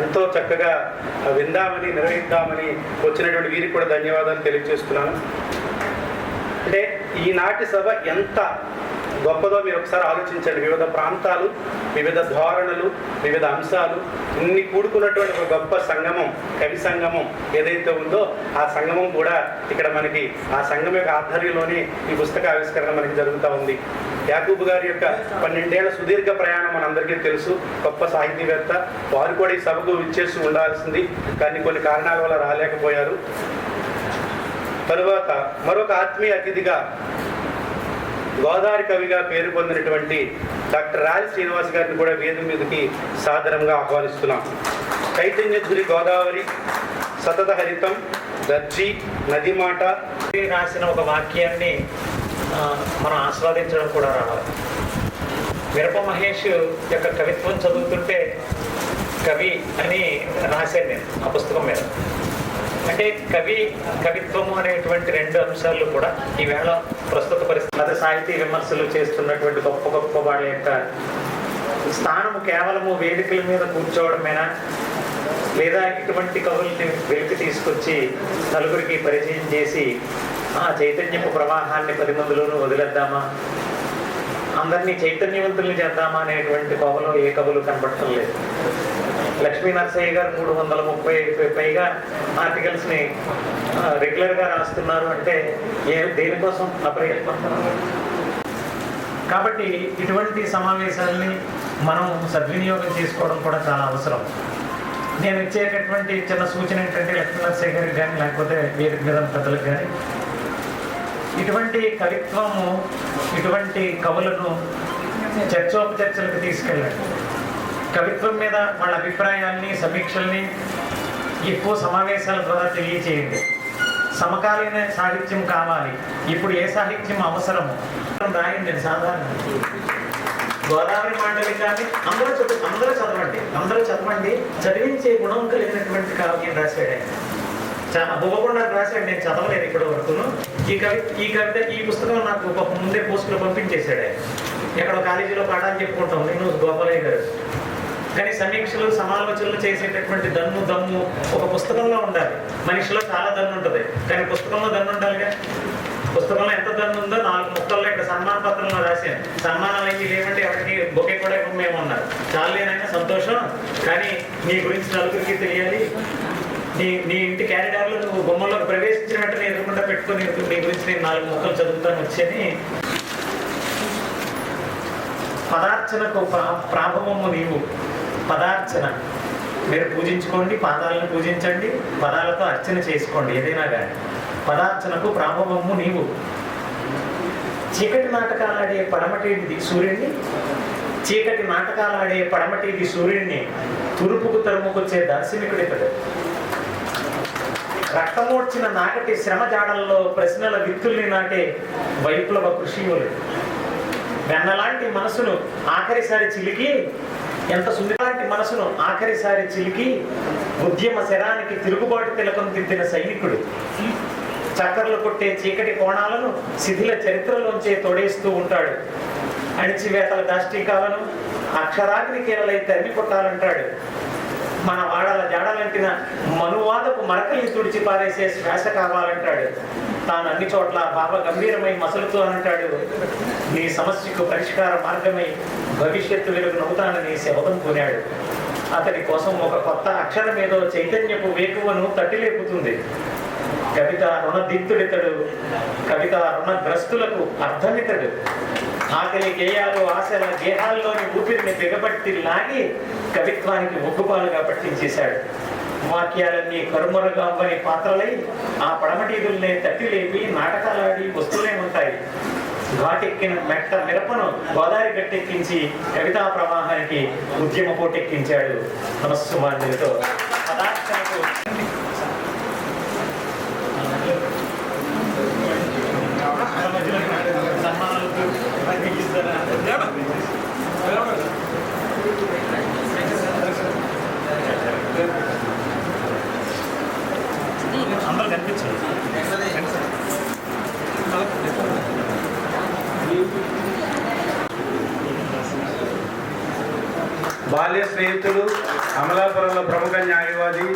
ఎంతో చక్కగా విందామని నిర్వహిద్దామని వచ్చినటువంటి వీరికి కూడా ధన్యవాదాలు తెలియజేస్తున్నాను. అంటే ఈనాటి సభ ఎంత గొప్పదో మీరు ఒకసారి ఆలోచించండి. వివిధ ప్రాంతాలు వివిధ ధోరణులు వివిధ అంశాలు ఇన్ని కూడుకున్నటువంటి ఒక గొప్ప సంగమం కవి సంగమం ఏదైతే ఉందో ఆ సంగమం కూడా ఇక్కడ మనకి ఆ సంగమం యొక్క ఆధ్వర్యంలోనే ఈ పుస్తక ఆవిష్కరణ మనకి జరుగుతూ ఉంది. యాకూబ్ గారి యొక్క పన్నెండేళ్ళ సుదీర్ఘ ప్రయాణం మనందరికీ తెలుసు. గొప్ప సాహితీవేత్త. వారు కూడా ఈ సభకు విచ్చేసి ఉండాల్సింది. కానీ కొన్ని కారణాల వల్ల రాలేకపోయారు. తరువాత మరొక ఆత్మీయ అతిథిగా గోదావరి కవిగా పేరు పొందినటువంటి డాక్టర్ రాజ శ్రీనివాస్ గారిని కూడా వేదిక మీదకి సాదరంగా ఆహ్వానిస్తున్నాం. చైతన్యధురి గోదావరి సతత హరితం దర్జీ నదిమాట రాసిన ఒక వాక్యాన్ని మనం ఆస్వాదించడం కూడా రావాలి. మిరప మహేష్ యొక్క కవిత్వం చదువుతుంటే కవి అని రాశాను నేను ఆ పుస్తకం మీద. అంటే కవి కవిత్వము అనేటువంటి రెండు అంశాలు కూడా ఈవేళ ప్రస్తుత పరిస్థితి సాహితీ విమర్శలు చేస్తున్నటువంటి గొప్ప గొప్ప వాళ్ళ యొక్క స్థానము కేవలము వేదికల మీద కూర్చోవడమేనా? లేదా ఇటువంటి కవుల్ని వెలికి తీసుకొచ్చి నలుగురికి పరిచయం చేసి ఆ చైతన్యపు ప్రవాహాన్ని పది మందిలోనూ వదిలేద్దామా? అందరినీ చైతన్యవంతుల్ని చేద్దామా అనేటువంటి కోవలో ఏ కవులు కనపడటం లేదు. లక్ష్మీ నరసయ్య గారు మూడు వందల ముప్పై పైగా ఆర్టికల్స్ని రెగ్యులర్గా రాస్తున్నారు అంటే ఏ దేనికోసం అప్రయత్నం కాబట్టి ఇటువంటి సమావేశాలని మనం సద్వినియోగం చేసుకోవడం కూడా చాలా అవసరం. నేను ఇచ్చేటటువంటి చిన్న సూచన ఏంటంటే లక్ష్మీ నరసయ్య గారికి కానీ లేకపోతే వేదిక మీద పెద్దలకు కానీ ఇటువంటి కవిత్వము ఇటువంటి కవులను చర్చోపచర్చలకు తీసుకెళ్ళండి. కవిత్వం మీద వాళ్ళ అభిప్రాయాల్ని సమీక్షల్ని ఎక్కువ సమావేశాల ద్వారా తెలియచేయండి. సమకాలీన సాహిత్యం కావాలి. ఇప్పుడు ఏ సాహిత్యం అవసరము రాయండి సాధారణ. గోదావరి మాండలికాన్ని కానీ అందరూ చదువు అందరూ చదవండి అందరూ చదవండి. చదివించే గుణం కలిగినటువంటి కావ్యం రాశాడు ఆయన చాలా బొమ్మకుండా రాశాడు నేను చదవలేదు ఇప్పటి వరకును. ఈ కవి ఈ కవిత ఈ పుస్తకం నాకు ఒక ముందే పోస్టులో పంపించేశాడు ఎక్కడో కాలేజీలో పాఠాలు చెప్పుకుంటాం నేను గోపాలయ్య గారు. కానీ సమీక్షలు సమాలోచనలు చేసేటటువంటి దన్ను దమ్ము ఒక పుస్తకంలో ఉండాలి. మనిషిలో చాలా దన్ను ఉంటుంది. కానీ పుస్తకంలో దన్ను ఉండాలిగా? పుస్తకంలో ఎంత దన్ను ఉందో నాలుగు ముక్కల్లో ఇక్కడ సన్మాన పత్రంలో రాశాను. సన్మానాలు ఏమి లేవంటే ఎవరికి బొకే కూడా మేము ఉన్నారు చాలేనైనా సంతోషం. కానీ మీ గురించి నలుగురికి తెలియాలి. నీ నీ ఇంటి క్యారిడార్లో నువ్వు బొమ్మల్లో ప్రవేశించిన వెంటనే ఎదురుకుండా పెట్టుకొని నీ గురించి నేను నాలుగు ముక్కలు చదువుతాను వచ్చని పదార్చనకు ప్రా- ప్రాభవము నీవు. పదార్చన. మీరు పూజించుకోండి పాదాలను పూజించండి పదాలతో అర్చన చేసుకోండి ఏదైనా కానీ పదార్చనకు ప్రాభవము నీవు. చీకటి నాటకాలు ఆడే సూర్యుడిని? చీకటి నాటకాలు ఆడే పడమటిది సూర్యుడిని? తూర్పుకు తరుముకొచ్చే దార్శనికుడితడు రక్తమోడ్చిన నాకటి శ్రమ జాడల్లో ప్రశ్నల విత్తుల్ని నాటే వైప్లవ కృషియులు. వెన్నలాంటి మనసును ఆఖరిసారి చిలికి ఎంత సుందరాంటి మనసును ఆఖరిసారి చిలికి ఉద్యమ శరానికి తిరుగుబాటు తిలకం దిద్దిన సైనికుడు. చక్కర్లు కొట్టే చీకటి కోణాలను శిథిల చరిత్రలోంచే తోడేస్తూ ఉంటాడు. అణిచివేతల దాష్టీకాలను అక్షరాగ్ని కీలలై తరిమి కొట్టాలంటాడు. మన వాడల జాడలంటిన మనువాదకు మరకల్ని తుడిచి పారేసే శ్వాస కావాలంటాడు. తాను అన్ని చోట్ల భావ గంభీరమై మసలుతూ అంటాడు. నీ సమస్యకు పరిష్కార మార్గమై భవిష్యత్తు వెలుగు నవ్వుతానని శవతం కొనాడు అతని కోసం ఒక కొత్త అక్షరం ఏదో చైతన్యపు వేకువను తట్టిలేపుతుంది. కవిత రుణదిత్తుడితడు కవిత రుణగ్రస్తులకు అర్థమితడు ఆకలి గేయాలు ఆశల గేహాల్లోని ఊపిరిని బిగబట్టి లాగి కవిత్వానికి ముగ్గుపాలుగా పట్టించేశాడు. వాక్యాలన్నీ కరుమరుగా అవ్వని పాత్రలై ఆ పడమటీదుల్నే తట్టి లేపి నాటకాలాడి వస్తూనే ఉంటాయి. ఘాటెక్కిన మెట్ట మిరపను గోదావరి గట్టెక్కించి కవితా ప్రవాహానికి ఉద్యమ పోటెక్కించాడు మనస్సు మాండలితో పదార్థాలకు అందరూ కనిపించండి బాల్య స్నేహితులు అమలాపురంలో ప్రముఖ న్యాయవాది